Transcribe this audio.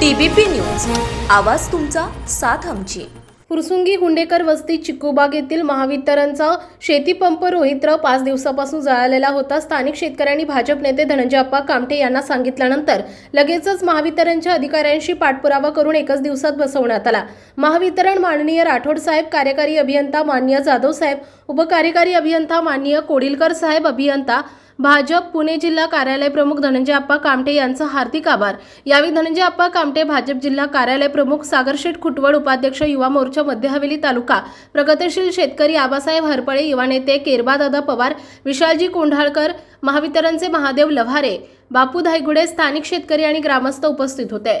TBP news. आवाज तुमचा साथ आमची. फुरसुंगी हुंडेकर वस्ती चिकूबाग येथील महावितरणचा शेतीपंप रोहित्र पाच दिवसापासून जळालेला होता. स्थानिक शेतकऱ्यांनी भाजप नेते धनंजय अप्पा कामठे यांना सांगितल्यानंतर लगेचच महावितरणच्या अधिकाऱ्यांशी पाठपुरावा करून एकच दिवसात बसवण्यात आला. महावितरण माननीय राठोड साहेब कार्यकारी अभियंता माननीय जाधव साहेब उपकार्यकारी अभियंता माननीय कोडिलकर साहेब अभियंता भाजप पुणे जिल्हा कार्यालय प्रमुख धनंजय अप्पा कामटे यांचा हार्दिक आभार. यावेळी धनंजय अप्पा कामटे भाजप जिल्हा कार्यालय प्रमुख सागरशेठ खुटवड उपाध्यक्ष युवा मोर्चा मध्य हवेली तालुका. प्रगतिशील शेतकरी आबासाहेब हरपळे युवा नेते केरबादादा पवार विशालजी कोंढाळकर महावितरणचे महादेव लव्हारे बापू धायगुडे स्थानिक शेतकरी आणि ग्रामस्थ उपस्थित होते.